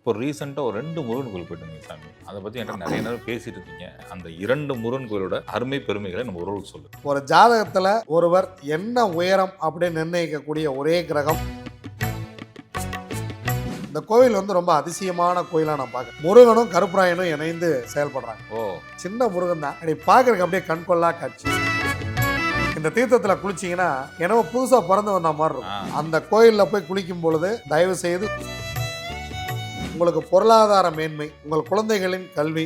இப்போ ரீசெண்டாக ஒரு ரெண்டு முருகன் கோயில் போயிட்டு சாமி. அதை பற்றி என்கிட்ட நிறைய நேரம் பேசிட்டு இருக்கீங்க. அந்த இரண்டு முருகன் கோயிலோட அருமை பெருமைகளை நம்ம உறவுக்கு சொல்லு ஒரு ஜாதகத்துல ஒருவர் என்ன உயரம் அப்படின்னு நிர்ணயிக்கக்கூடிய ஒரே கிரகம். இந்த கோவில் வந்து ரொம்ப அதிசயமான கோயிலா நான் பார்க்கறேன். முருகனும் கருப்பராயனும் இணைந்து செயல்படுறாங்க. ஓ. சின்ன முருகன் தான். அப்படி பார்க்கறதுக்கு அப்படியே கண்கொள்ளா காட்சி. இந்த தீர்த்தத்துல குளிச்சீங்கன்னா என்னவோ புதுசா பிறந்து வந்த மாதிரி இருக்கும். அந்த கோயில்ல போய் குளிக்கும் பொழுது தயவு செய்து உங்களுக்கு பொருளாதார மேன்மை உங்கள் குழந்தைகளின் கல்வி.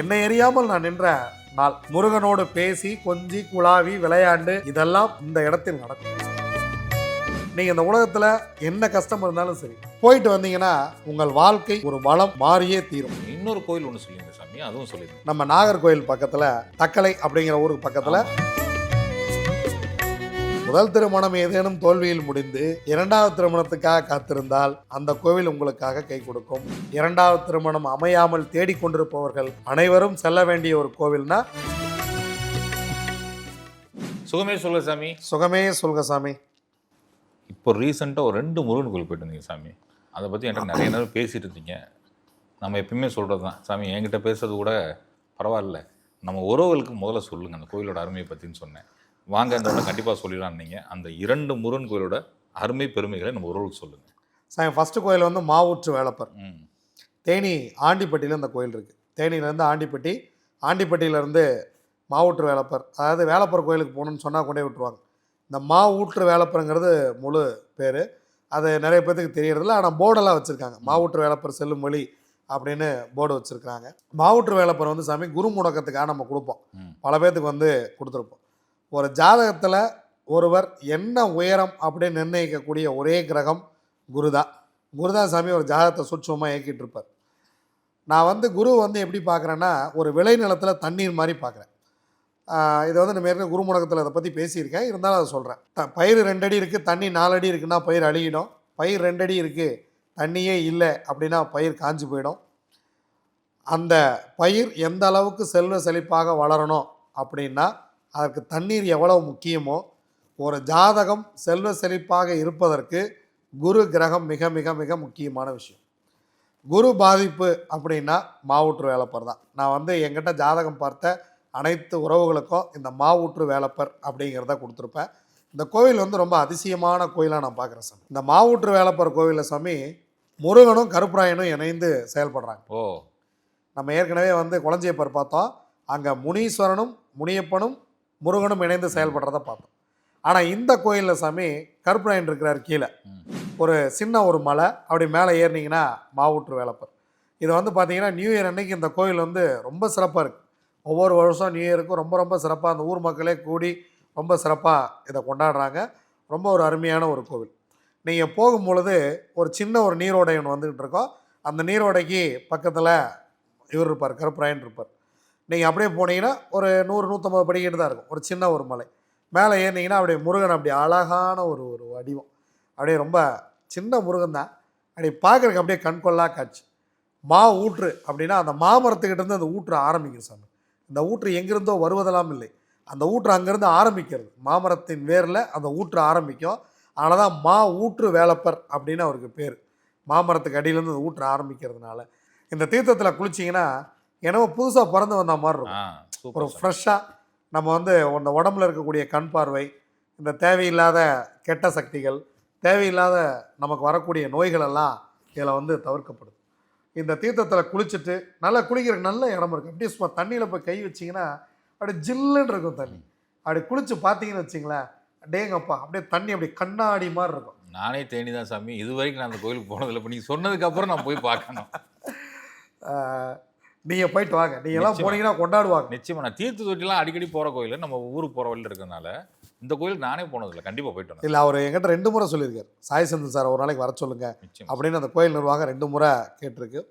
என்னை அறியாமல் நான் நின்ற நாள். முருகனோடு பேசி கொஞ்சி குழாவி விளையாண்டு இதெல்லாம் இந்த இடத்தில் நடக்கும். நீங்க இந்த உலகத்துல என்ன கஷ்டம் இருந்தாலும் சரி போயிட்டு வந்தீங்கன்னா உங்கள் வாழ்க்கை ஒரு வளம் மாறியே தீரும். இன்னொரு கோயில் ஒன்று சொல்லியிருங்க சாமி அதுவும் சொல்லிடுங்க நம்ம நாகர்கோயில் பக்கத்துல தக்கலை அப்படிங்கிற ஊருக்கு பக்கத்துல முதல் திருமணம் ஏதேனும் தோல்வியில் முடிந்து இரண்டாவது திருமணத்துக்காக காத்திருந்தால் அந்த கோவில் உங்களுக்காக கை கொடுக்கும். இரண்டாவது திருமணம் அமையாமல் தேடிக்கொண்டிருப்பவர்கள் அனைவரும் செல்ல வேண்டிய ஒரு கோவில்னா? சுகமே சொல்ல சாமி. சுகமே சொல்க சாமி. இப்போ ரீசெண்டாக ஒரு ரெண்டு முருகன் கோயில் போயிட்டு இருந்தீங்க சாமி. அதை பற்றி என்கிட்ட நிறைய நேரம் பேசிட்டு இருக்கீங்க நம்ம எப்பயுமே சொல்கிறது தான் சாமி என்கிட்ட பேசுறது கூட பரவாயில்ல. நம்ம உறவுகளுக்கு முதல்ல சொல்லுங்க அந்த கோயிலோட அருமையை பற்றின்னு சொன்னேன். வாங்க கண்டிப்பாக சொல்லிடலாம் நீங்கள் அந்த இரண்டு முருகன் கோயிலோட அருமை பெருமைகளை நம்ம உறவுக்கு சொல்லுங்க. சாமி ஃபர்ஸ்ட் கோயில் வந்து மாவூற்று வேலப்பர் தேனி ஆண்டிப்பட்டியில் இந்த கோயில் இருக்குது தேனியிலேருந்து ஆண்டிப்பட்டி ஆண்டிப்பட்டியிலேருந்து மாவூற்று வேலப்பர் அதாவது வேலப்பர் கோயிலுக்கு போகணுன்னு சொன்னால் கொண்டே விட்டுருவாங்க. இந்த மா ஊற்று வேலப்பருங்கிறது முழு பேர். அது நிறைய பேர்த்துக்கு தெரியறதில்ல. ஆனால் போர்டெல்லாம் வச்சுருக்காங்க. மாவூற்று வேலப்பர் செல்லும் மொழி அப்படின்னு போர்டு வச்சுருக்காங்க மாவூற்று வேலப்பர் வந்து சாமி குரு முடக்கத்துக்காக நம்ம கொடுப்போம். பல பேர்த்துக்கு வந்து கொடுத்துருப்போம். ஒரு ஜாதகத்தில் ஒருவர் என்ன உயரம் அப்படின்னு நிர்ணயிக்கக்கூடிய ஒரே கிரகம் குருதான் குருதான் சாமி ஒரு ஜாதகத்தை சூட்சமாக இயக்கிட்டு இருப்பார். நான் வந்து குரு வந்து எப்படி பார்க்குறேன்னா ஒரு விளைநிலத்தில் தண்ணீர் மாதிரி பார்க்குறேன் இதை வந்து நம்ம ஏற்கனவே குரு முடக்கத்தில் பற்றி பேசியிருக்கேன். இருந்தாலும் அதை சொல்கிறேன் த பயிர் ரெண்டடி இருக்குது தண்ணி நாலடி இருக்குன்னா பயிர் அழியிடும் பயிர் ரெண்டடி இருக்குது தண்ணியே இல்லை அப்படின்னா பயிர் காஞ்சு போயிடும். அந்த பயிர் எந்த அளவுக்கு செல்வ செழிப்பாக வளரணும் அப்படின்னா அதற்கு தண்ணீர் எவ்வளவு முக்கியமோ ஒரு ஜாதகம் செல்வ செழிப்பாக இருப்பதற்கு குரு கிரகம் மிக மிக மிக முக்கியமான விஷயம். குரு பாதிப்பு அப்படின்னா மாவூற்று வேலப்பர் தான். நான் வந்து என்கிட்ட ஜாதகம் பார்த்த அனைத்து உறவுகளுக்கும் இந்த மாவூற்று வேலப்பர் அப்படிங்கிறத கொடுத்துருப்பேன். இந்த கோவில் வந்து ரொம்ப அதிசயமான கோயிலாக நான் பார்க்குறேன் சாமி. இந்த மாவூற்று வேலப்பர் கோவிலில் சாமி முருகனும் கருப்பராயனும் இணைந்து செயல்படுறாங்க. ஓ. நம்ம ஏற்கனவே வந்து குளஞ்சியப்பர் பார்த்தோம். அங்கே முனீஸ்வரனும் முனியப்பனும் முருகனும் இணைந்து செயல்படுறத பார்த்தோம். ஆனால் இந்த கோயிலில் சாமி கருப்பராயன் இருக்கிறார் கீழே. ஒரு சின்ன ஒரு மலை அப்படி மேலே ஏறினீங்கன்னா மாவூற்று வேலப்பர். இது வந்து பார்த்தீங்கன்னா நியூ இயர் அன்னைக்கு இந்த கோயில் வந்து ரொம்ப சிறப்பாக இருக்குது ஒவ்வொரு வருஷம் நியூ இயருக்கும் ரொம்ப ரொம்ப சிறப்பாக அந்த ஊர் மக்களே கூடி ரொம்ப சிறப்பாக இதை கொண்டாடுறாங்க. ரொம்ப ஒரு அருமையான ஒரு கோவில். நீங்கள் போகும்பொழுது ஒரு சின்ன ஒரு நீரோடை ஒன்று வந்துக்கிட்டு இருக்கோம். அந்த நீரோடைக்கு பக்கத்தில் இவர் இருப்பார் கருப்பராயன் இருப்பார். நீங்கள் அப்படியே போனீங்கன்னா ஒரு நூறு நூற்றம்பது படிக்கிட்டு தான் இருக்கும். ஒரு சின்ன ஒரு மலை. மேலே ஏறினீங்கன்னா அப்படியே முருகன் அப்படி அழகான ஒரு ஒரு வடிவம். அப்படியே ரொம்ப சின்ன முருகன் தான். அப்படி பார்க்குறதுக்கு அப்படியே கண்கொள்ளா காட்சி. மா ஊற்று அப்படின்னா அந்த மாமரத்துக்கிட்டேருந்து அந்த ஊற்று ஆரம்பிக்கும் சாமி. இந்த ஊற்று எங்கிருந்தோ வருவதெல்லாம் இல்லை. அந்த ஊற்று அங்கேருந்து ஆரம்பிக்கிறது. மாமரத்தின் வேரில் அந்த ஊற்று ஆரம்பிக்கும். அதனால தான் மா ஊற்று வேலப்பர் அப்படின்னு அவருக்கு பேர். மாமரத்துக்கு அடியிலேருந்து அந்த ஊற்று ஆரம்பிக்கிறதுனால. இந்த தீர்த்தத்தில் குளிச்சிங்கன்னா என்னவோ புதுசாக பிறந்து வந்த மாதிரி இருக்கும். ஒரு. ஃப்ரெஷ்ஷாக நம்ம வந்து அந்த உடம்புல இருக்கக்கூடிய கண் பார்வை இந்த தேவையில்லாத கெட்ட சக்திகள் தேவையில்லாத நமக்கு வரக்கூடிய நோய்கள் எல்லாம் இதில் வந்து தவிர்க்கப்படுது. இந்த தீர்த்தத்தில் குளிச்சுட்டு நல்லா குளிக்கிற நல்ல இடம் இருக்குது அப்படியே சும்மா தண்ணியில் போய் கை வச்சிங்கன்னா அப்படியே ஜில்லுன்னு இருக்கும் தண்ணி. அப்படி குளிச்சு பார்த்தீங்கன்னு வச்சிங்களேன் டேங்கப்பா அப்படியே தண்ணி அப்படியே கண்ணாடி மாதிரி இருக்கும். நானே தேனி தான் சாமி. இது வரைக்கும் நான் அந்த கோயிலுக்கு போனதில்லை. இப்போ நீங்கள் சொன்னதுக்கு அப்புறம் நான் போய் பார்க்கணும். நீங்கள் போயிட்டு வாங்க. நீங்கள் எல்லாம். போனீங்கன்னா கொண்டாடுவாங்க. நிச்சயமா. நான் தீர்த்து தொட்டிலாம் அடிக்கடி போகிற கோயில் நம்ம ஊருக்கு போகிற வழியில் இருக்கிறதுனால இந்த கோயிலுக்கு நானே போனதில்லை. கண்டிப்பாக போயிட்டு வரேன். இல்லை அவர் என்கிட்ட ரெண்டு முறை சொல்லியிருக்காரு. சாய் சந்தன் சார் ஒரு நாளைக்கு வர சொல்லுங்கள் அப்படின்னு அந்த கோயில் நிர்வாகம் ரெண்டு முறை கேட்டிருக்கு.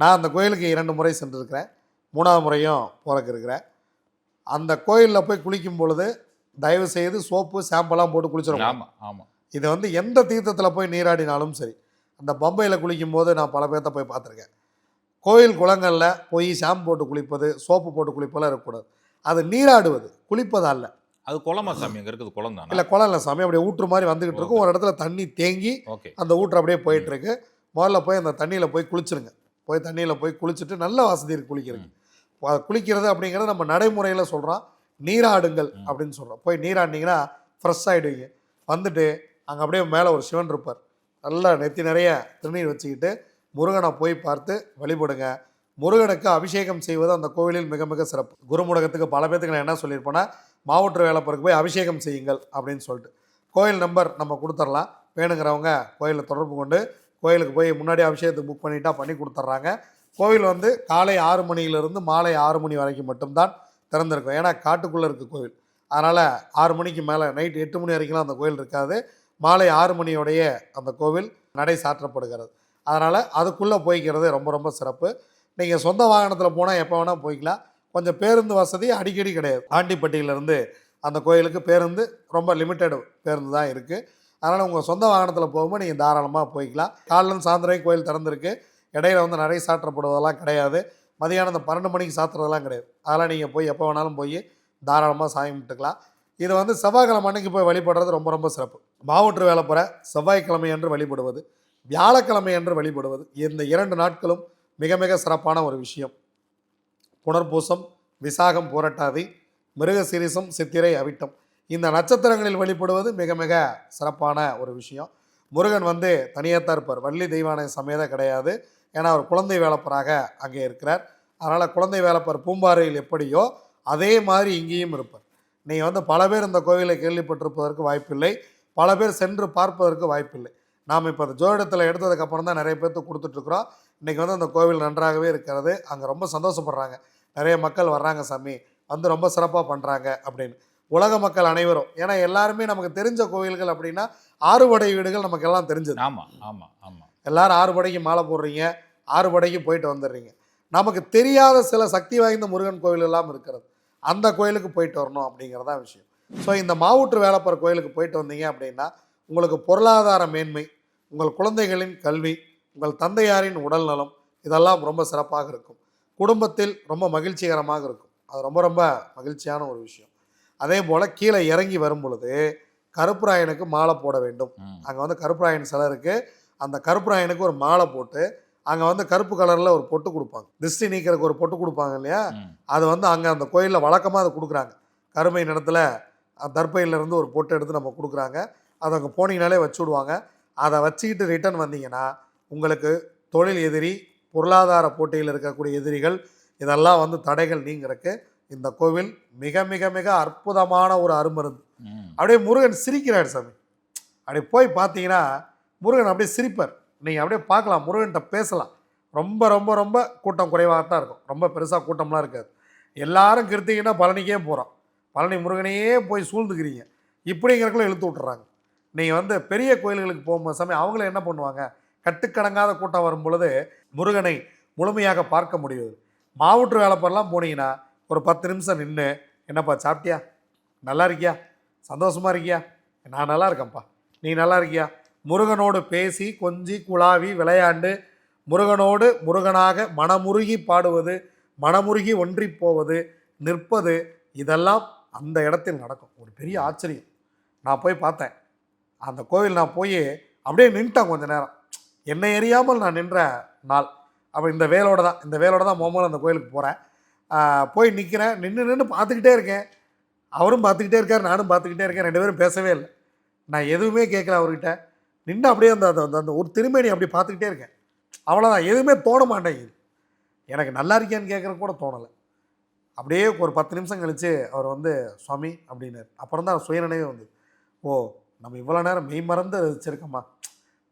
நான் அந்த கோயிலுக்கு இரண்டு முறை சென்றிருக்கிறேன். மூணாவது முறையும் போறக்கு இருக்கிறேன். அந்த கோயிலில் போய் குளிக்கும் பொழுது தயவு செய்து சோப்பு ஷாம்பெல்லாம் போட்டு குளிச்சிடணும் ஆமாம் ஆமாம் இது வந்து எந்த தீர்த்தத்தில் போய் நீராடினாலும் சரி அந்த பம்பையில் குளிக்கும் போது நான் பல பேர்த்த போய் பார்த்துருக்கேன். கோயில் குளங்களில் போய் ஷாம்பு போட்டு குளிப்பது சோப்பு போட்டு குளிப்பதெல்லாம் இருக்கக்கூடாது. அது நீராடுவது குளிப்பது அல்ல அது குளமா சாமி? அங்க இருக்குது குளம் தானே இல்லை குளம் இல்லை சாமி. அப்படியே ஊற்று மாதிரி வந்துகிட்டு இருக்கும். ஒரு இடத்துல தண்ணி தேங்கி ஓகே. அந்த ஊற்று அப்படியே போயிட்டு இருக்கு முதல்ல போய் அந்த தண்ணியில் போய் குளிச்சிருங்க. போய் தண்ணியில் போய் குளிச்சுட்டு நல்ல வசதி இருக்கு குளிக்கிறது அது குளிக்கிறது அப்படிங்கிறது நம்ம நடைமுறையில் சொல்கிறோம் நீராடுங்கள். அப்படின்னு சொல்கிறோம் போய் நீராடினீங்கன்னா ஃப்ரெஷ் ஆகிடுவீங்க வந்துட்டு அங்கே அப்படியே மேலே ஒரு சிவன் இருப்பார். நல்லா நெத்தி நிறைய திருநீர் வச்சுக்கிட்டு முருகனை போய் பார்த்து வழிபடுங்க. முருகனுக்கு அபிஷேகம் செய்வது அந்த கோவிலில் மிக மிக சிறப்பு. குருமுடகத்துக்கு பல பேத்துக்கு நான் என்ன சொல்லியிருப்பேன்னா மாவட்ட வேலைப்பருக்கு போய் அபிஷேகம் செய்யுங்கள் அப்படின்னு சொல்லிட்டு. கோயில் நம்பர் நம்ம கொடுத்துடலாம் வேணுங்கிறவங்க கோயிலில் தொடர்பு கொண்டு கோயிலுக்கு போய் முன்னாடி அபிஷேகத்துக்கு புக் பண்ணிட்டா பண்ணி கொடுத்துட்றாங்க கோவில் வந்து காலை ஆறு மணியிலிருந்து மாலை ஆறு மணி வரைக்கும் மட்டும்தான் திறந்திருக்கும். ஏன்னா காட்டுக்குள்ளே இருக்குது கோவில். அதனால் ஆறு மணிக்கு மேலே நைட் எட்டு மணி வரைக்கும்லாம் அந்த கோயில் இருக்காது. மாலை ஆறு மணியோடைய அந்த கோவில் நடை சாற்றப்படுகிறது. அதனால் அதுக்குள்ளே போய்க்கிறது ரொம்ப ரொம்ப சிறப்பு. நீங்கள் சொந்த வாகனத்தில் போனால் எப்போ வேணால் போய்க்கலாம். கொஞ்சம் பேருந்து வசதி அடிக்கடி கிடையாது. ஆண்டிப்பட்டியிலேருந்து அந்த கோயிலுக்கு பேருந்து ரொம்ப லிமிட்டடு பேருந்து தான் இருக்குது அதனால் உங்கள் சொந்த வாகனத்தில் போகும்போது நீங்கள் தாராளமாக போய்க்கலாம். காலிலும் சாயந்தரம் கோயில் திறந்துருக்கு. இடையில வந்து நிறைய சாற்றப்படுவதெல்லாம் கிடையாது. மதியானம் இந்த பன்னெண்டு மணிக்கு சாத்துறதெல்லாம் கிடையாது. அதெல்லாம் நீங்கள் போய் எப்போ வேணாலும் போய் தாராளமாக சாமி கும்பிட்டுக்கலாம். இது வந்து செவ்வாய்க்கிழமை அன்னைக்கு போய் வழிபடுறது ரொம்ப ரொம்ப சிறப்பு. மாவட்ட வேலைப்புற செவ்வாய்க்கிழமை என்று வழிபடுவது. வியாழக்கிழமை என்று வழிபடுவது இந்த இரண்டு நாட்களும் மிக மிக சிறப்பான ஒரு விஷயம். புனர்பூசம் விசாகம் புரட்டாதி மிருகசீரிசம் சித்திரை அவிட்டம். இந்த நட்சத்திரங்களில் வழிபடுவது மிக மிக சிறப்பான ஒரு விஷயம். முருகன் வந்து தனியாக தான் இருப்பார். வள்ளி தெய்வானை சமேத கிடையாது. ஏன்னா அவர் குழந்தை வேலப்பராக அங்கே இருக்கிறார். அதனால் குழந்தை வேலப்பர் பூம்பாறையில் எப்படியோ அதே மாதிரி இங்கேயும் இருப்பார். நீங்கள் வந்து பல பேர் இந்த கோவிலை கேள்விப்பட்டிருப்பதற்கு வாய்ப்பில்லை. பல பேர் சென்று பார்ப்பதற்கு வாய்ப்பில்லை. நாம் இப்போ அந்த ஜோதிடத்தில் எடுத்ததுக்கப்புறம் தான் நிறைய பேர்த்து கொடுத்துட்ருக்குறோம். இன்றைக்கி வந்து அந்த கோவில் நன்றாகவே இருக்கிறது. அங்கே ரொம்ப சந்தோஷப்படுறாங்க. நிறைய மக்கள் வர்றாங்க சாமி. வந்து ரொம்ப சிறப்பாக பண்ணுறாங்க அப்படின்னு. உலக மக்கள் அனைவரும். ஏன்னா எல்லாருமே நமக்கு தெரிஞ்ச கோவில்கள் அப்படின்னா ஆறுபடை வீடுகள் நமக்கு எல்லாம் தெரிஞ்சது. ஆமா ஆமா ஆமா. எல்லாரும் ஆறுபடைக்கு மாலை போடுறீங்க. ஆறுபடைக்கு போயிட்டு வந்துடுறீங்க. நமக்கு தெரியாத சில சக்தி வாய்ந்த முருகன் கோவில் எல்லாம் இருக்கிறது. அந்த கோயிலுக்கு போயிட்டு வரணும் அப்படிங்கிறதா விஷயம். ஸோ இந்த மாவூற்று வேலப்பர் கோயிலுக்கு போயிட்டு வந்தீங்க அப்படின்னா உங்களுக்கு பொருளாதார மேன்மை உங்கள் குழந்தைகளின் கல்வி உங்கள் தந்தையாரின் உடல்நலம் இதெல்லாம் ரொம்ப சிறப்பாக இருக்கும். குடும்பத்தில் ரொம்ப மகிழ்ச்சிகரமாக இருக்கும். அது ரொம்ப ரொம்ப மகிழ்ச்சியான ஒரு விஷயம். அதே போல் கீழே இறங்கி வரும் பொழுது கருப்புராயனுக்கு மாலை போட வேண்டும். அங்கே வந்து கருப்புராயன் சிலை இருக்குது அந்த கருப்புராயனுக்கு ஒரு மாலை போட்டு அங்கே வந்து கருப்பு கலரில் ஒரு பொட்டு கொடுப்பாங்க. திருஷ்டி நீக்கிறதுக்கு ஒரு பொட்டு கொடுப்பாங்க இல்லையா. அது வந்து அங்கே அந்த கோயிலில் வழக்கமாக அதை கொடுக்குறாங்க. கருமை நிறத்தில் தர்பையிலேருந்து ஒரு பொட்டு எடுத்து நம்ம கொடுக்குறாங்க. அதை அங்கே போனீங்கனாலே வச்சு விடுவாங்க. அதை வச்சுக்கிட்டு ரிட்டர்ன் வந்தீங்கன்னா உங்களுக்கு தொழில் எதிரி பொருளாதார போட்டியில் இருக்கக்கூடிய எதிரிகள் இதெல்லாம் வந்து தடைகள் நீங்கிறதுக்கு இந்த கோவில் மிக மிக மிக அற்புதமான ஒரு அருமருந்து. அப்படியே முருகன் சிரிக்கிறார் சாமி. அப்படியே போய் பார்த்தீங்கன்னா முருகன் அப்படியே சிரிப்பார். நீங்கள் அப்படியே பார்க்கலாம் முருகன்கிட்ட பேசலாம். ரொம்ப ரொம்ப ரொம்ப கூட்டம் குறைவாக தான் இருக்கும். ரொம்ப பெருசாக கூட்டம்லாம் இருக்காது. எல்லாரும் கிருத்திங்கன்னா பழனிக்கே போகிறோம் பழனி முருகனையே போய் சூழ்ந்துக்கிறீங்க. இப்படிங்கிறக்குள்ள இழுத்து விட்டுறாங்க. நீங்கள் வந்து பெரிய கோயில்களுக்கு போகும்போது சமயம் அவங்கள என்ன பண்ணுவாங்க? கட்டுக்கடங்காத கூட்டம் வரும் பொழுது முருகனை முழுமையாக பார்க்க முடியுது. மாவட்ட வேலைப்பெல்லாம் போனீங்கன்னா ஒரு பத்து நிமிஷம் நின்று என்னப்பா சாப்பிட்டியா? நல்லா இருக்கியா? சந்தோஷமாக இருக்கியா? நான் நல்லா இருக்கேன்ப்பா. நீ நல்லா இருக்கியா? முருகனோடு பேசி கொஞ்சி குழாவி விளையாண்டு முருகனோடு முருகனாக மனமுருகி பாடுவது மனமுருகி ஒன்றி போவது நிற்பது இதெல்லாம் அந்த இடத்தில் நடக்கும். ஒரு பெரிய ஆச்சரியம். நான் போய் பார்த்தேன். அந்த கோவில் நான் போய் அப்படியே நின்ட்டேன் கொஞ்ச நேரம். என்னை எறியாமல் நான் நின்ற நாள். அப்போ இந்த வேலோட தான் இந்த வேலோட தான் மோமோல் அந்த கோயிலுக்கு போகிறேன் போய் நிற்கிறேன் நின்று நின்று பார்த்துக்கிட்டே இருக்கேன். அவரும் பார்த்துக்கிட்டே இருக்கார் நானும் பார்த்துக்கிட்டே இருக்கேன். ரெண்டு பேரும் பேசவே இல்லை. நான் எதுவுமே கேட்கல அவர்கிட்ட. நின்று அப்படியே அந்த அந்த- அந்த- அந்த ஒரு திருமணி அப்படி பார்த்துக்கிட்டே இருக்கேன். அவ்வளோதான் எதுவுமே தோண மாட்டேங்குது. எனக்கு நல்லா இருக்கியான்னு கேட்குற கூட தோணலை. அப்படியே ஒரு பத்து நிமிஷம் கழித்து அவர் வந்து சுவாமி அப்படின்னார். அப்புறம் தான் சுயநினைவே வந்து ஓ நம்ம இவ்வளோ நேரம் மெய் மறந்து வச்சுருக்கோமா?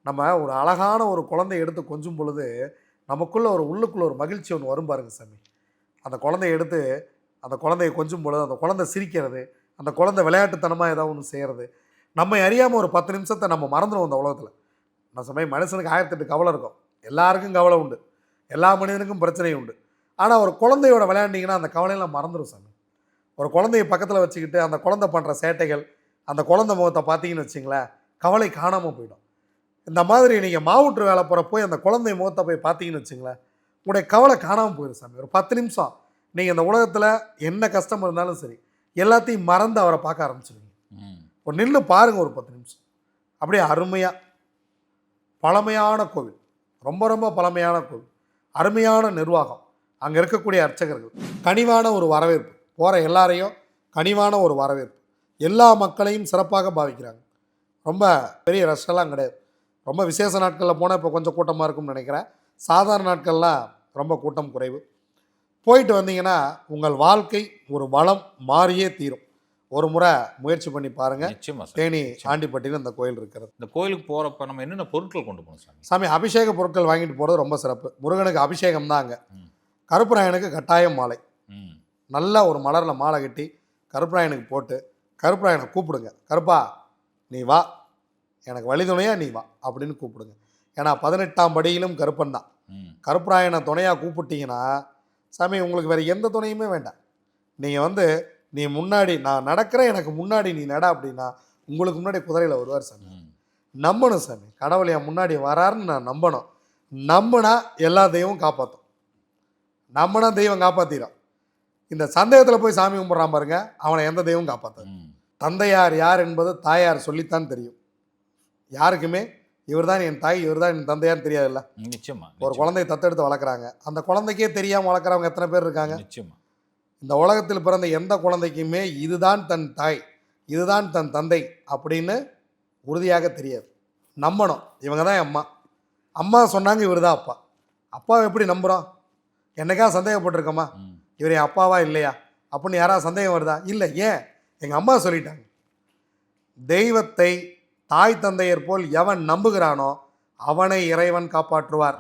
நம்ம ஒரு அழகான ஒரு குழந்தைய எடுத்து கொஞ்சும் பொழுது நமக்குள்ளே ஒரு உள்ளுக்குள்ளே ஒரு மகிழ்ச்சி ஒன்று வரும் பாருங்க சாமி. அந்த குழந்தைய எடுத்து அந்த குழந்தைய கொஞ்சும் பொழுது அந்த குழந்தை சிரிக்கிறது அந்த குழந்தை விளையாட்டுத்தனமாக ஏதாவது ஒன்று செய்கிறது நம்ம அறியாமல் ஒரு பத்து நிமிஷத்தை நம்ம மறந்துடுவோம் அந்த உலகத்தில். நான் சமயம் மனுஷனுக்கு ஆயிரத்தெட்டு கவலை இருக்கும். எல்லாருக்கும் கவலை உண்டு. எல்லா மனிதனுக்கும் பிரச்சனை உண்டு. ஆனால் ஒரு குழந்தையோட விளையாண்டிங்கன்னா அந்த கவலையெல்லாம் மறந்துடும் சாமி. ஒரு குழந்தைய பக்கத்தில் வச்சுக்கிட்டு அந்த குழந்தை பண்ணுற சேட்டைகள் அந்த குழந்தை முகத்தை பார்த்தீங்கன்னு வச்சிங்களேன் கவலை காணாமல் போயிடும். இந்த மாதிரி நீங்கள் மாவுற்று வேலை போகிற போய் அந்த குழந்தை முகத்தை போய் பார்த்தீங்கன்னு வச்சிங்களேன் உங்களுடைய கவலை காணாமல் போயிடும் சாமி. ஒரு பத்து நிமிஷம் நீங்கள் இந்த உலகத்தில் என்ன கஷ்டம் இருந்தாலும் சரி எல்லாத்தையும் மறந்து அவரை பார்க்க ஆரம்பிச்சிருவீங்க. ஒரு நின்று பாருங்க ஒரு பத்து நிமிஷம். அப்படியே அருமையாக பழமையான கோவில். ரொம்ப ரொம்ப பழமையான கோவில். அருமையான நிர்வாகம். அங்கே இருக்கக்கூடிய அர்ச்சகர்கள். கனிவான ஒரு வரவேற்பு. போகிற எல்லாரையும் கனிவான ஒரு வரவேற்பு. எல்லா மக்களையும் சிறப்பாக பாவிக்கிறாங்க. ரொம்ப பெரிய ரஷ்லாம் கிடையாது. ரொம்ப விசேஷ நாட்களில் போனால் இப்போ கொஞ்சம் கூட்டமாக இருக்கும்னு நினைக்கிறேன். சாதாரண நாட்கள்லாம் ரொம்ப கூட்டம் குறைவு. போயிட்டு வந்தீங்கன்னா உங்கள் வாழ்க்கை ஒரு வளம் மாறியே தீரும். ஒரு முறை முயற்சி பண்ணி பாருங்கள் தேனி ஆண்டிப்பட்டியில் இந்த கோயில் இருக்கிறது. இந்த கோயிலுக்கு போறப்ப நம்ம என்னென்ன பொருட்கள் கொண்டு போகணும் சாமி? சாமி அபிஷேக பொருட்கள் வாங்கிட்டு போகிறது ரொம்ப சிறப்பு. முருகனுக்கு அபிஷேகம் தான் அங்கே. கருப்பராயனுக்கு கட்டாயம் மாலை. நல்ல ஒரு மலரில் மாலை கட்டி கருப்பராயனுக்கு போட்டு கருப்பராயனை கூப்பிடுங்க. கருப்பா நீ வா. எனக்கு வழிதுணையா நீ வா. அப்படின்னு கூப்பிடுங்க. ஏன்னா பதினெட்டாம் படியிலும் கருப்பன் தான். கருப்பராயனை துணையாக கூப்பிட்டீங்கன்னா சாமி உங்களுக்கு வேறு எந்த துணையுமே வேண்டாம். நீங்கள் வந்து நீ முன்னாடி நான் நடக்கிறேன் எனக்கு முன்னாடி நீ நட அப்படின்னா உங்களுக்கு முன்னாடி குதிரையில் வருவார் சாமி. நம்பணும் சாமி. கடவுள் என் முன்னாடி வராருன்னு நான் நம்பணும். நம்பினா எல்லா தெய்வமும் காப்பாற்றும் நம்பினா தெய்வம் காப்பாற்றிடும் இந்த சந்தேகத்தில் போய் சாமி கும்பிட்றான் பாருங்க அவனை எந்த தெய்வம் காப்பாற்றாது தந்தையார் யார் என்பது தாயார் சொல்லித்தான் தெரியும். யாருக்குமே இவர்தான் என் தாய் இவர்தான் என் தந்தையார் தெரியாதுல்ல. நிச்சயமா ஒரு. குழந்தையை தத்தெடுத்து வளர்க்குறாங்க. அந்த குழந்தைக்கே தெரியாமல் வளர்க்குறவங்க எத்தனை பேர் இருக்காங்க? நிச்சயமா. இந்த உலகத்தில் பிறந்த எந்த குழந்தைக்குமே இதுதான் தன் தாய் இதுதான் தன் தந்தை அப்படின்னு உறுதியாக தெரியாது. நம்பணும். இவங்க தான் அம்மா. அம்மா சொன்னாங்க இவர் தான் அப்பா. அப்பாவை எப்படி நம்புகிறோம் என்னைக்கா சந்தேகப்பட்டிருக்கோமா? இவர் என் அப்பாவா இல்லையா? அப்படின்னு யாராவது சந்தேகம் வருதா? இல்லை. ஏன்? எங்கள் அம்மா சொல்லிட்டாங்க தெய்வத்தை தாய் தந்தையர் போல் எவன் நம்புகிறானோ அவனை இறைவன் காப்பாற்றுவார்.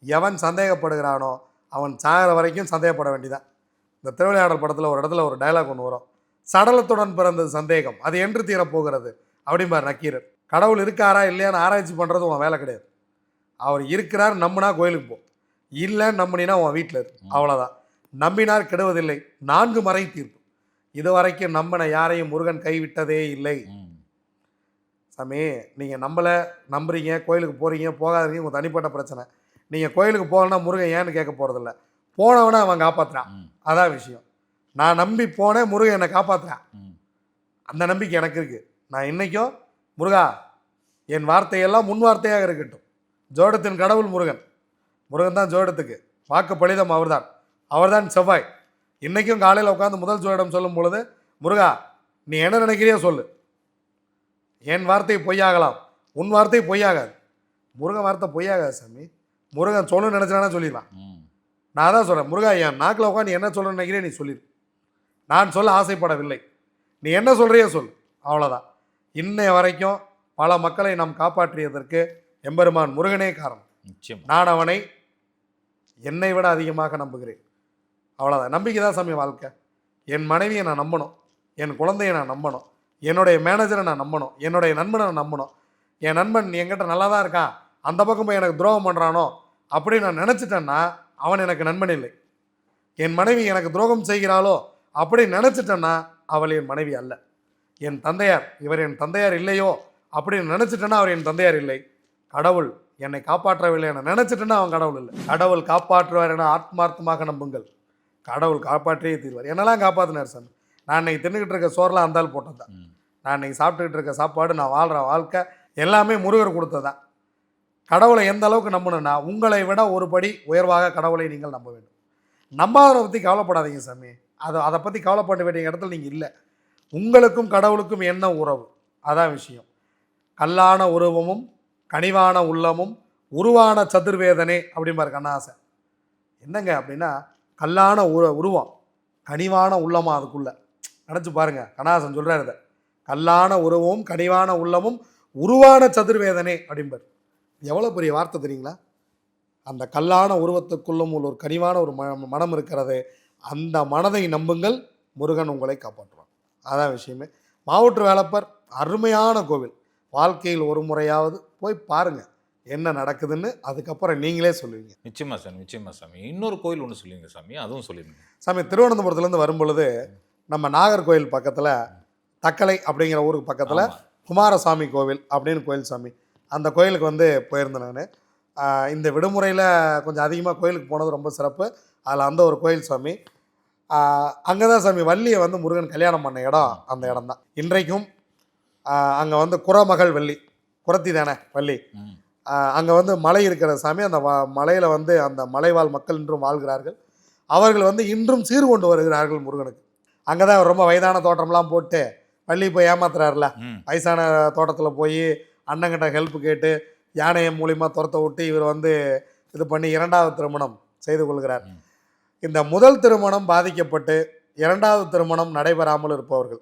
எவன் சந்தேகப்படுகிறானோ அவன் சாகிற வரைக்கும் சந்தேகப்பட வேண்டியதான் இந்த திருவிளையாடல் படத்தில் ஒரு இடத்துல ஒரு டயலாக் ஒன்று வரும். சடலத்துடன் பிறந்தது சந்தேகம். அது என்று தீரப்போகிறது. அப்படிம்பார் நக்கீரர். கடவுள் இருக்காரா இல்லையான்னு ஆராய்ச்சி பண்ணுறது உன் வேலை கிடையாது. அவர் இருக்கிறார் நம்பினா கோயிலுக்கு போ. இல்லை நம்பினா உன் வீட்டில் இரு. அவ்வளோதான் நம்பினார் கெடுவதில்லை. நான்கு மறை தீர்ப்பு. இது வரைக்கும் நம்பின யாரையும் முருகன் கைவிட்டதே இல்லை. சாமி நீங்கள் நம்பலை நம்புறீங்க கோயிலுக்கு போகிறீங்க போகாதீங்க உங்கள் தனிப்பட்ட பிரச்சனை. நீங்கள் கோயிலுக்கு போகலன்னா முருகன் ஏன்னு கேட்க போகிறதில்ல போனவனை அவன் காப்பாற்றுறான் அதான் விஷயம். நான் நம்பி போனேன் முருகன் என்னை காப்பாற்றுறான் அந்த நம்பிக்கை எனக்கு இருக்குது நான் இன்றைக்கும் முருகா என் வார்த்தையெல்லாம் முன் வார்த்தையாக இருக்கட்டும். ஜோடத்தின் கடவுள் முருகன். முருகன் தான் ஜோடத்துக்கு. வாக்கு பலிதம் அவர்தான். அவர்தான் செவ்வாய். இன்றைக்கும் காலையில் உட்காந்து முதல் ஜோடம் சொல்லும் பொழுது முருகா நீ என்ன நினைக்கிறியோ சொல்லு. என் வார்த்தை பொய்யாகலாம். உன் வார்த்தை பொய்யாகாது. முருகன் வார்த்தை பொய்யாகாது சாமி. முருகன் சொல்லணும்னு நினச்சானா சொல்லிடலாம். நான் தான் சொல்கிறேன் முருகா என் நாக்கில் உட்காந்து என்ன சொல்லணும்னு நினைக்கிறேன் நீ சொல்லிடு. நான் சொல்ல ஆசைப்படவில்லை. நீ என்ன சொல்கிறியோ சொல் அவ்வளோதான் இன்னைய வரைக்கும் பல மக்களை நாம் காப்பாற்றியதற்கு எம்பெருமான் முருகனே காரணம். நிச்சயமா. நான் அவனை என்னை விட அதிகமாக நம்புகிறேன். அவ்வளோதான் நம்பிக்கை தான் சாமி வாழ்க்கை. என் மனைவியை நான் நம்பணும். என் குழந்தையை நான் நம்பணும். என்னுடைய மேனேஜரை நான் நம்பணும். என்னுடைய நண்பனை நான் நம்பணும். என் நண்பன் என்கிட்ட நல்லா தான் இருக்கான் அந்த பக்கம் போய் எனக்கு துரோகம் பண்ணுறானோ அப்படின்னு நான் நினச்சிட்டேன்னா அவன் எனக்கு நண்பன் இல்லை. என் மனைவி எனக்கு துரோகம் செய்கிறாளோ? அப்படி நினச்சிட்டேன்னா அவள் என் மனைவி அல்ல. என் தந்தையார் இவர் என் தந்தையார் இல்லையோ? அப்படின்னு நினச்சிட்டேன்னா அவர் என் தந்தையார் இல்லை. கடவுள் என்னை காப்பாற்றவில்லை என நினச்சிட்டேன்னா அவன் கடவுள் இல்லை. கடவுள் காப்பாற்றுவார் என ஆத்மார்த்தமாக நம்புங்கள். கடவுள் காப்பாற்றியே தீர்வார். என்னெல்லாம் காப்பாற்றினார் சாமி? நான் இன்னைக்கு தின்னுக்கிட்டு இருக்க சோறுலாம் அந்தால் போட்டது தான். நான் இன்னைக்கு சாப்பிட்டுக்கிட்டு இருக்க சாப்பாடு நான் வாழ்கிற வாழ்க்கை எல்லாமே முருகர் கொடுத்ததான் கடவுளை எந்த அளவுக்கு நம்பணும்னா உங்களை விட ஒரு படி உயர்வாக கடவுளை நீங்கள் நம்ப வேண்டும். நம்பாததை பற்றி கவலைப்படாதீங்க சாமி. அதை அதை பற்றி கவலைப்பட வேண்டிய இடத்துல நீங்கள் இல்லை. உங்களுக்கும் கடவுளுக்கும் என்ன உறவு? அதான் விஷயம். கல்லான உருவமும் கனிவான உள்ளமும் உருவான சதுர்வேதனே அப்படிம்பாரு கண்ணாசன் என்னங்க அப்படின்னா கல்லான உரு உருவம். கனிவான உள்ளமா அதுக்குள்ளே. நினச்சி பாருங்க. கண்ணாசன் சொல்கிறார் இதை. கல்லான உருவமும் கனிவான உள்ளமும் உருவான சதுர்வேதனே அப்படிம்பார். எவ்வளோ பெரிய வார்த்தை தெரியுங்களா? அந்த கல்லான உருவத்துக்குள்ளும் உள்ள ஒரு கனிவான ஒரு ம மனம் இருக்கிறது அந்த மனதை நம்புங்கள். முருகன் உங்களை காப்பாற்றுவான். அதான் விஷயமே. மாவட்ட வேலப்பர் அருமையான கோவில். வாழ்க்கையில் ஒரு முறையாவது போய் பாருங்கள் என்ன நடக்குதுன்னு அதுக்கப்புறம் நீங்களே சொல்லுவீங்க. நிச்சயமா சாமி நிச்சயமா சாமி. இன்னொரு கோயில் ஒன்று சொல்லிருங்க சாமி அதுவும் சொல்லிருங்க. சாமி திருவனந்தபுரத்துலேருந்து வரும்பொழுது நம்ம நாகர்கோயில் பக்கத்தில் தக்கலை அப்படிங்கிற ஊருக்கு பக்கத்தில். குமாரசாமி கோவில் அப்படின்னு கோயில் சாமி. அந்த கோயிலுக்கு வந்து போயிருந்தேன் நான். இந்த விடுமுறையில் கொஞ்சம் அதிகமாக கோயிலுக்கு போனது ரொம்ப சிறப்பு. அதில் அந்த ஒரு கோயில் சாமி. அங்கே தான் சாமி வள்ளியை வந்து முருகன் கல்யாணம் பண்ண இடம் அந்த இடம் தான் இன்றைக்கும் அங்கே வந்து குறமகள் வள்ளி குரத்தி தானே வள்ளி. அங்கே வந்து மலை இருக்கிற சாமி அந்த வ- மலையில வந்து அந்த மலைவாழ் மக்கள் இன்றும் வாழ்கிறார்கள். அவர்கள் வந்து இன்றும் சீர் கொண்டு வருகிறார்கள் முருகனுக்கு. அங்கே தான் ரொம்ப வயதான தோட்டம்லாம் போட்டு வள்ளி போய் ஏமாத்துறாருல. வயசான தோட்டத்தில் போய் அண்ணங்கிட்ட ஹெல்ப் கேட்டு யானையை மூலியமாக துரத்த விட்டு இவர் வந்து இது பண்ணி இரண்டாவது திருமணம் செய்து கொள்கிறார். இந்த முதல் திருமணம் பாதிக்கப்பட்டு இரண்டாவது திருமணம் நடைபெறாமல் இருப்பவர்கள்.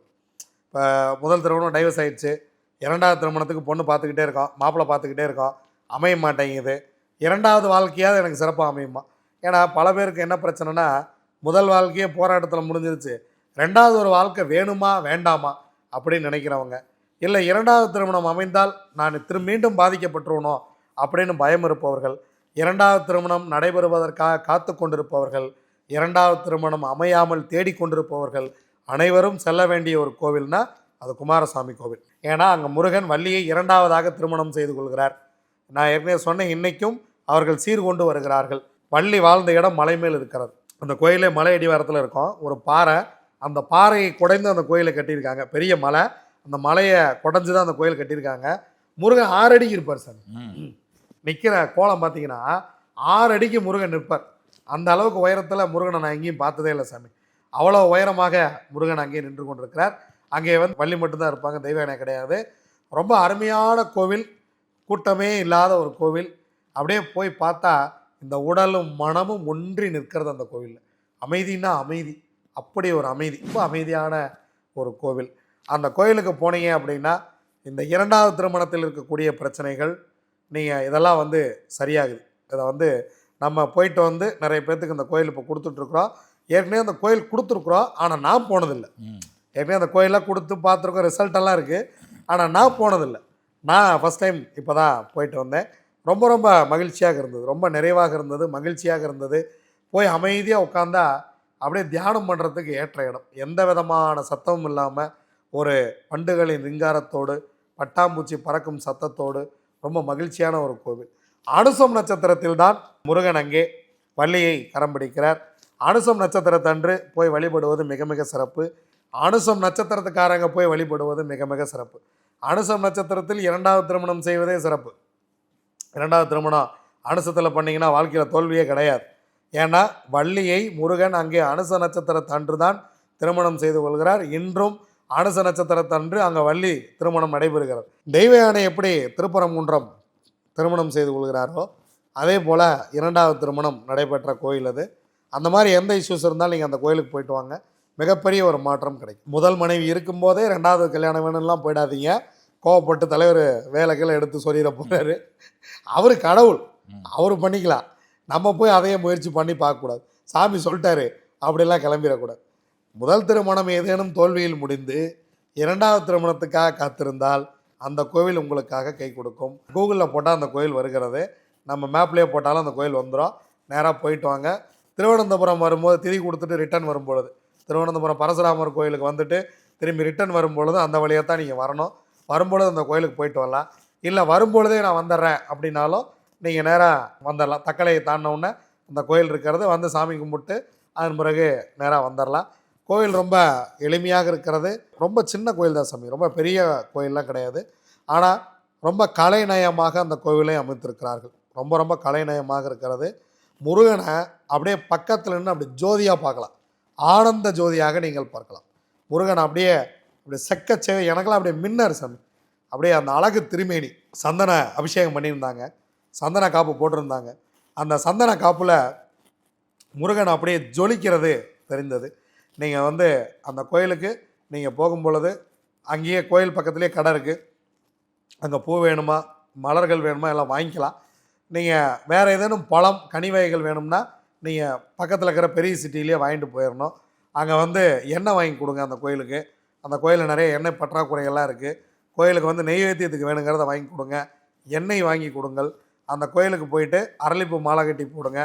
இப்போ முதல் திருமணம் டைவர்ஸ் ஆயிடுச்சு. இரண்டாவது திருமணத்துக்கு பொண்ணு பார்த்துக்கிட்டே இருக்கோம் மாப்பிள்ளை பார்த்துக்கிட்டே இருக்கோம். அமைய மாட்டேங்குது. இரண்டாவது வாழ்க்கையாவது எனக்கு சிறப்பாக அமையுமா? ஏன்னா பல பேருக்கு என்ன பிரச்சனைனா முதல் வாழ்க்கையே போராட்டத்தில் முடிஞ்சிருச்சு. ரெண்டாவது ஒரு வாழ்க்கை வேணுமா வேண்டாமா? அப்படின்னு நினைக்கிறவங்க. இல்லை இரண்டாவது திருமணம் அமைந்தால் நான் திரு மீண்டும் பாதிக்கப்பட்டுருவனோ? அப்படின்னு பயம் இருப்பவர்கள். இரண்டாவது திருமணம் நடைபெறுவதற்காக காத்து கொண்டிருப்பவர்கள். இரண்டாவது திருமணம் அமையாமல் தேடிக்கொண்டிருப்பவர்கள் அனைவரும் செல்ல வேண்டிய ஒரு கோவில்னா அது குமாரசாமி கோவில். ஏன்னா அங்கே முருகன் வள்ளியை இரண்டாவதாக திருமணம் செய்து கொள்கிறார். நான் ஏற்கனவே சொன்னேன் இன்னைக்கும் அவர்கள் சீர் கொண்டு வருகிறார்கள். வள்ளி வாழ்ந்த இடம் மலை மேல் இருக்கிறது. அந்த கோயிலே மலை அடிவாரத்தில் இருக்கும். ஒரு பாறை அந்த பாறையை குடைந்து அந்த கோயிலை கட்டியிருக்காங்க. பெரிய மலை. அந்த மலையை குடைஞ்சு தான் அந்த கோயில் கட்டியிருக்காங்க. முருகன் ஆறு அடிக்கு இருப்பார் சார். நிற்கிற கோலம் பார்த்தீங்கன்னா ஆறு அடிக்கு முருகன் நிற்பார். அந்த அளவுக்கு உயரத்தில் முருகனை நான் எங்கேயும் பார்த்ததே இல்லை சாமி. அவ்வளோ உயரமாக முருகன் அங்கே நின்று கொண்டிருக்கிறார். அங்கே வந்து வள்ளி மட்டும்தான் இருப்பாங்க தெய்வ யானை கிடையாது. ரொம்ப அருமையான கோவில். கூட்டமே இல்லாத ஒரு கோவில். அப்படியே போய் பார்த்தா இந்த உடலும் மனமும் ஒன்றி நிற்கிறது அந்த கோவிலில். அமைதின்னா அமைதி. அப்படி ஒரு அமைதி. ரொம்ப அமைதியான ஒரு கோவில். அந்த கோயிலுக்கு போனீங்க அப்படின்னா இந்த இரண்டாவது திருமணத்தில் இருக்கக்கூடிய பிரச்சனைகள் நீங்கள் இதெல்லாம் வந்து சரியாகுது. இதை வந்து நம்ம போயிட்டு வந்து நிறைய பேர்த்துக்கு இந்த கோயில் இப்போ கொடுத்துட்ருக்குறோம். ஏற்கனவே அந்த கோயில் கொடுத்துருக்குறோம். ஆனால் நான் போனதில்லை. ஏற்கனவே அந்த கோயிலெலாம் கொடுத்து பார்த்துருக்கோம். ரிசல்ட் எல்லாம் இருக்குது ஆனால் நான் போனதில்லை. நான் ஃபஸ்ட் டைம் இப்போ தான் போயிட்டு வந்தேன். ரொம்ப ரொம்ப மகிழ்ச்சியாக இருந்தது. ரொம்ப நிறைவாக இருந்தது மகிழ்ச்சியாக இருந்தது. போய் அமைதியாக உட்காந்தா அப்படியே தியானம் பண்ணுறதுக்கு ஏற்ற இடம். எந்த விதமான சத்தமும் இல்லாமல் ஒரு பண்டுகளின் ரிங்காரத்தோடு பட்டாம்பூச்சி பறக்கும் சத்தத்தோடு ரொம்ப மகிழ்ச்சியான ஒரு கோவில். அனுசம் நட்சத்திரத்தில் தான் முருகன் அங்கே வள்ளியை கரம் பிடிக்கிறார். அனுசம் நட்சத்திரத்தன்று போய் வழிபடுவது மிக மிக சிறப்பு. அனுசம் நட்சத்திரத்துக்காரங்க போய் வழிபடுவது மிக மிக சிறப்பு. அனுசம் நட்சத்திரத்தில் இரண்டாவது திருமணம் செய்வதே சிறப்பு. இரண்டாவது திருமணம் அனுசத்தில் பண்ணிங்கன்னா வாழ்க்கையில் தோல்வியே கிடையாது. ஏன்னா வள்ளியை முருகன் அங்கே அனுச நட்சத்திரத்தன்று தான் திருமணம் செய்து கொள்கிறார். இன்றும் அனுச நட்சத்திரத்தன்று அங்கே வள்ளி திருமணம் நடைபெறுகிறது. தெய்வ யானை எப்படி திருப்பரங்குன்றம் திருமணம் செய்து கொள்கிறாரோ அதே போல் இரண்டாவது திருமணம் நடைபெற்ற கோயில் அது. அந்த மாதிரி எந்த இஷ்யூஸ் இருந்தாலும் நீங்கள் அந்த கோயிலுக்கு போயிட்டு வாங்க. மிகப்பெரிய ஒரு மாற்றம் கிடைக்கும். முதல் மனைவி இருக்கும்போதே ரெண்டாவது கல்யாணம் வேணும்லாம் போயிடாதீங்க. கோவப்பட்டு தலைவர் வேலைக்கெல்லாம் எடுத்து சொல்லிட போகிறாரு அவர் கடவுள். அவர் பண்ணிக்கலாம். நம்ம போய் அதையே முயற்சி பண்ணி பார்க்கக்கூடாது. சாமி சொல்லிட்டாரு. அப்படிலாம் கிளம்பிடக்கூடாது. முதல் திருமணம் ஏதேனும் தோல்வியில் முடிந்து இரண்டாவது திருமணத்துக்காக காத்திருந்தால் அந்த கோவில் உங்களுக்காக கை கொடுக்கும். கூகுளில் போட்டால் அந்த கோயில் வருகிறது. நம்ம மேப்லேயே போட்டாலும் அந்த கோயில் வந்துடும் நேராக போயிட்டு வாங்க. திருவனந்தபுரம் வரும்போது திதி கொடுத்துட்டு ரிட்டர்ன் வரும்பொழுது. திருவனந்தபுரம் பரசுராமர் கோயிலுக்கு வந்துட்டு திரும்பி ரிட்டர்ன் வரும்பொழுது அந்த வழியாக தான் நீங்கள் வரணும். வரும்பொழுது அந்த கோயிலுக்கு போயிட்டு வரலாம். இல்லை வரும்பொழுதே நான் வந்துடுறேன் அப்படின்னாலும் நீங்கள் நேராக வந்துடலாம். தக்கலையை தாண்டினவுடனே அந்த கோயில் இருக்கிறது வந்து சாமி கும்பிட்டு அதன் பிறகு நேராக வந்துடலாம். கோயில் ரொம்ப எளிமையாக இருக்கிறது. ரொம்ப சின்ன கோயில் தான் சாமி. ரொம்ப பெரிய கோயிலெலாம் கிடையாது. ஆனால் ரொம்ப கலைநயமாக அந்த கோவிலை அமைத்திருக்கிறார்கள். ரொம்ப ரொம்ப கலைநயமாக இருக்கிறது. முருகனை அப்படியே பக்கத்தில் நின்று அப்படி ஜோதியாக பார்க்கலாம். ஆனந்த ஜோதியாக நீங்கள் பார்க்கலாம். முருகன் அப்படியே அப்படியே செக்க செ எனக்கெல்லாம் அப்படியே மின்னர் சாமி. அப்படியே அந்த அழகு திருமேனி சந்தன அபிஷேகம் பண்ணியிருந்தாங்க. சந்தன காப்பு போட்டிருந்தாங்க. அந்த சந்தன காப்பில் முருகன் அப்படியே ஜொலிக்கிறது தெரிந்தது. நீங்கள் வந்து அந்த கோயிலுக்கு நீங்கள் போகும் பொழுது அங்கேயே கோயில் பக்கத்துலேயே கடை இருக்குது அங்கே பூ வேணுமா மலர்கள் வேணுமா எல்லாம் வாங்கிக்கலாம். நீங்கள் வேறு ஏதேனும் பழம் கனி வகைகள் வேணும்னா நீங்கள் பக்கத்தில் இருக்கிற பெரிய சிட்டிலேயே வாங்கிட்டு போயிடணும் அங்கே வந்து எண்ணெய் வாங்கி கொடுங்க அந்த கோயிலுக்கு. அந்த கோயிலில் நிறைய எண்ணெய் பற்றாக்குறைகள்லாம் இருக்குது கோயிலுக்கு வந்து நெய்வேத்தியத்துக்கு வேணுங்கிறத வாங்கி கொடுங்க. எண்ணெய் வாங்கி கொடுங்கள். அந்த கோயிலுக்கு போயிட்டு அரளிப்பூ மாலை கட்டி போடுங்க.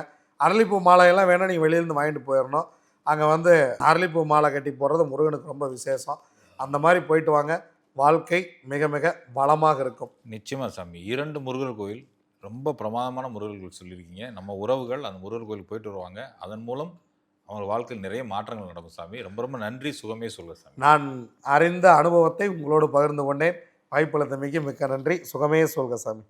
அரளிப்பூ மாலையெல்லாம் வேணால் நீங்கள் வெளியிலேருந்து வாங்கிட்டு போயிடணும் அங்கே வந்து அரளிப்பூ மாலை கட்டி போடுறது முருகனுக்கு ரொம்ப விசேஷம். அந்த மாதிரி போயிட்டு வாங்க. வாழ்க்கை மிக மிக வளமாக இருக்கும். நிச்சயமாக சாமி. இரண்டு முருகர் கோயில் ரொம்ப பிரமாதமான முருகர்கள் கோயில் சொல்லியிருக்கீங்க. நம்ம உறவுகள் அந்த முருகர் கோயிலுக்கு போயிட்டு வருவாங்க. அதன் மூலம் அவங்க வாழ்க்கையில் நிறைய மாற்றங்கள் நடக்கும் சாமி. ரொம்ப ரொம்ப நன்றி. சுகமே சொல்ல சாமி. நான் அறிந்த அனுபவத்தை உங்களோடு பகிர்ந்து கொண்டேன். வாய்ப்பளித்தமைக்கு மிக்க நன்றி. சுகமே சொல்க சாமி.